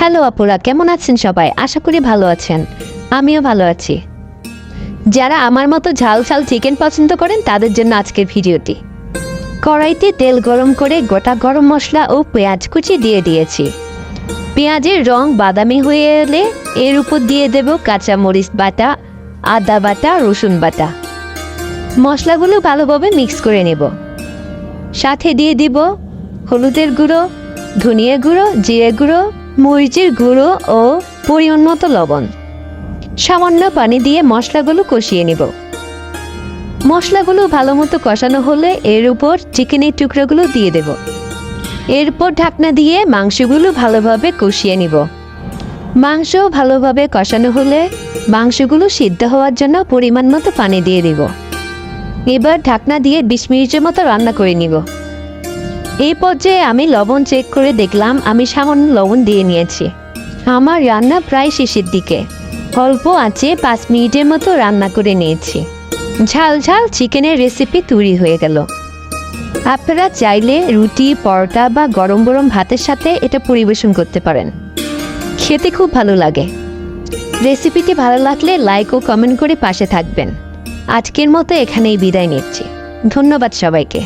Hello আপুরা, কেমন আছেন সবাই? আশা করি ভালো আছেন। আমিও ভালো আছি। যারা আমার মতো ঝাল ঝাল চিকেন পছন্দ করেন, তাদের জন্য আজকের ভিডিওটি। কড়াইতে তেল গরম করে গোটা গরম মশলা ও পেঁয়াজ কুচি দিয়ে দিয়েছি। পেঁয়াজের রং বাদামি হয়ে এলে এর উপর দিয়ে দেব কাঁচা মরিচ বাটা, আদা বাটা, রসুন বাটা। মশলাগুলো ভালোভাবে মিক্স করে নেব। সাথে দিয়ে দিব হলুদের গুঁড়ো, ধনিয়া গুঁড়ো, জিরে গুঁড়ো মরিচের গুঁড়ো ও পরিমাণ মতো লবণ। সামান্য পানি দিয়ে মশলাগুলো কষিয়ে নেব। মশলাগুলো ভালো মতো কষানো হলে এর উপর চিকেনের টুকরোগুলো দিয়ে দেব। এরপর ঢাকনা দিয়ে মাংসগুলো ভালোভাবে কষিয়ে নিব। মাংস ভালোভাবে কষানো হলে মাংসগুলো সিদ্ধ হওয়ার জন্য পরিমাণ মতো পানি দিয়ে দিব। এবার ঢাকনা দিয়ে বিশ মিনিটের মতো রান্না করে নিব। এই পর্যায়ে আমি লবণ চেক করে দেখলাম, আমি সামান্য লবণ দিয়ে নিয়েছি। আমার রান্না প্রায় শেষের দিকে। অল্প আছে, পাঁচ মিনিটের মতো রান্না করে নিয়েছি। ঝাল ঝাল চিকেনের রেসিপি তৈরি হয়ে গেল। আপনারা চাইলে রুটি, পরোটা বা গরম গরম ভাতের সাথে এটা পরিবেশন করতে পারেন। খেতে খুব ভালো লাগে। রেসিপিটি ভালো লাগলে লাইক ও কমেন্ট করে পাশে থাকবেন। আজকের মতো এখানেই বিদায় নিচ্ছি। ধন্যবাদ সবাইকে।